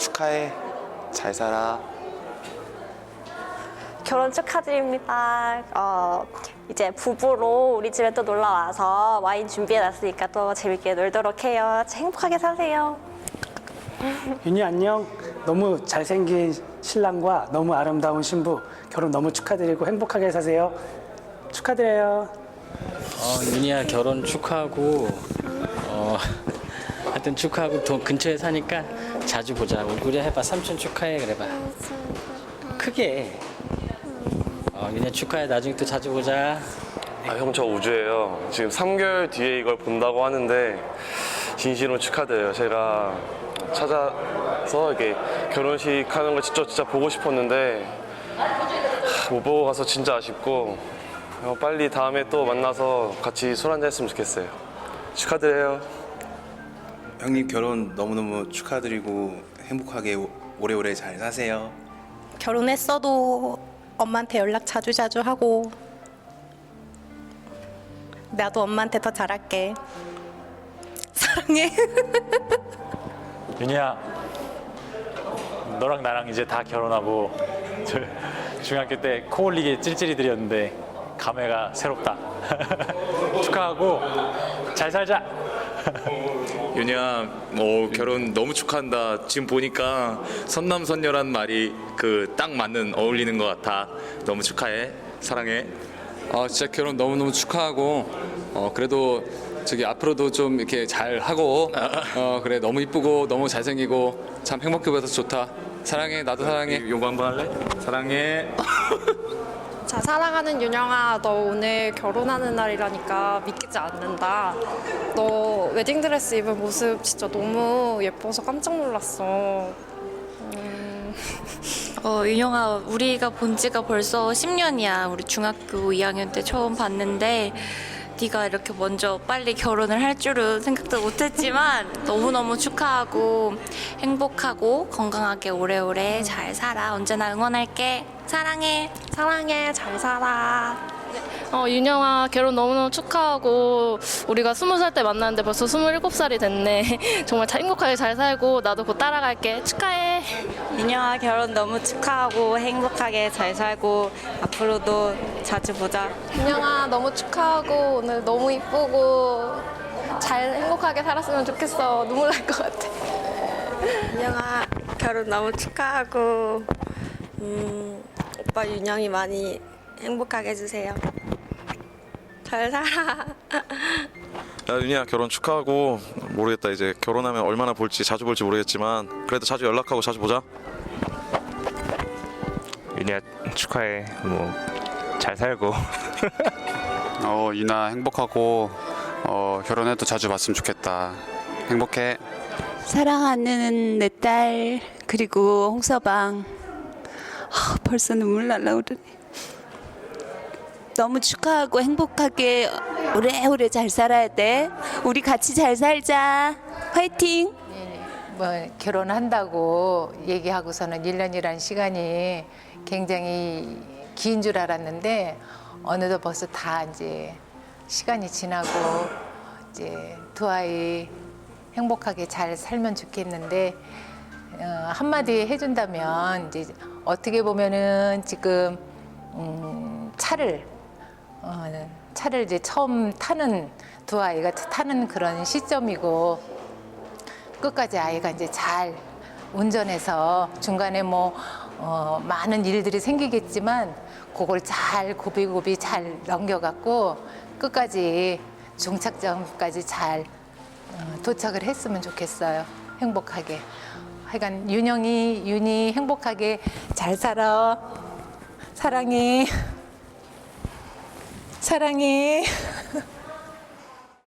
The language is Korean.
축하해. 잘 살아. 결혼 축하드립니다. 어, 이제 부부로 우리 집에 또 놀러 와서 와인 준비해놨으니까 또 재밌게 놀도록 해요. 행복하게 사세요. 윤희 안녕. 너무 잘생긴 신랑과 너무 아름다운 신부 결혼 너무 축하드리고 행복하게 사세요. 축하드려요. 어, 윤희야 결혼 축하하고 어, 하여튼 축하하고 더 근처에 사니까 자주 보자. 우리 해봐 삼촌 축하해 그래봐. 크게. 어, 윤희야 축하해. 나중에 또 자주 보자. 아, 형 저 우주예요. 지금 3개월 뒤에 이걸 본다고 하는데 진심으로 축하드려요. 제가 찾아서 이렇게 결혼식 하는 걸 직접 진짜 보고 싶었는데 하, 못 보고 가서 진짜 아쉽고 어, 빨리 다음에 또 만나서 같이 술 한잔 했으면 좋겠어요. 축하드려요. 형님 결혼 너무너무 축하드리고 행복하게 오- 오래오래 잘 사세요. 결혼했어도 엄마한테 연락 자주 자주 하고 나도 엄마한테 더 잘할게. 사랑해. 윤희야, 너랑 나랑 이제 다 결혼하고 저 중학교 때 코 올리기 찔찔이들이었는데 감회가 새롭다. 축하하고 잘 살자. 윤희야, 뭐 결혼 너무 축하한다. 지금 보니까 선남 선녀란 말이 그 딱 맞는 어울리는 것 같아. 너무 축하해. 사랑해. 아 진짜 결혼 너무 너무 축하하고 어 그래도 저기 앞으로도 좀 이렇게 잘 하고 어 그래 너무 이쁘고 너무 잘생기고 참 행복해 보여서 좋다 사랑해 나도 사랑해 요거 한번 할래? 사랑해. 자, 사랑하는 윤영아, 너 오늘 결혼하는 날이라니까 믿기지 않는다. 너 웨딩드레스 입은 모습 진짜 너무 예뻐서 깜짝 놀랐어. 어, 윤영아, 우리가 본 지가 벌써 10년이야. 우리 중학교 2학년 때 처음 봤는데 네가 이렇게 먼저 빨리 결혼을 할 줄은 생각도 못했지만 너무너무 축하하고 행복하고 건강하게 오래오래 잘 살아. 언제나 응원할게. 사랑해. 사랑해, 잘 살아. 어, 윤영아, 결혼 너무너무 축하하고, 우리가 스무 살 때 만났는데 벌써 스물일곱 살이 됐네. 정말 잘- 행복하게 잘 살고, 나도 곧 따라갈게. 축하해. 윤영아, 결혼 너무 축하하고 행복하게 잘 살고 앞으로도 자주 보자. 윤영아, 너무 축하하고, 오늘 너무 이쁘고, 잘 행복하게 살았으면 좋겠어. 눈물 날 것 같아. 윤영아, 결혼 너무 축하하고 음, 오빠 윤영이 많이 행복하게 해주세요. 잘 살아. 야 윤희야 결혼 축하하고 모르겠다 이제 결혼하면 얼마나 볼지 자주 볼지 모르겠지만 그래도 자주 연락하고 자주 보자. 윤희야 축하해. 뭐 잘 살고. 어 유나 행복하고 어 결혼해도 자주 봤으면 좋겠다 행복해 사랑하는 내 딸 그리고 홍서방 아, 벌써 눈물 날라 그러네. 너무 축하하고 행복하게 오래오래 잘 살아야 돼. 우리 같이 잘 살자. 화이팅! 뭐 결혼한다고 얘기하고서는 1년이라는 시간이 굉장히 긴 줄 알았는데 어느덧 벌써 다 이제 시간이 지나고 이제 두 아이 행복하게 잘 살면 좋겠는데 어, 한마디 해준다면 이제 어떻게 보면은 지금 음, 차를 어, 차를 이제 처음 타는 두 아이가 타는 그런 시점이고 끝까지 아이가 이제 잘 운전해서 중간에 뭐 어, 많은 일들이 생기겠지만 그걸 잘 고비고비 잘 넘겨갖고 끝까지 종착점까지 잘 어, 도착을 했으면 좋겠어요. 행복하게. 하여간 윤영이, 윤이 행복하게 잘 살아. 사랑해. 사랑해.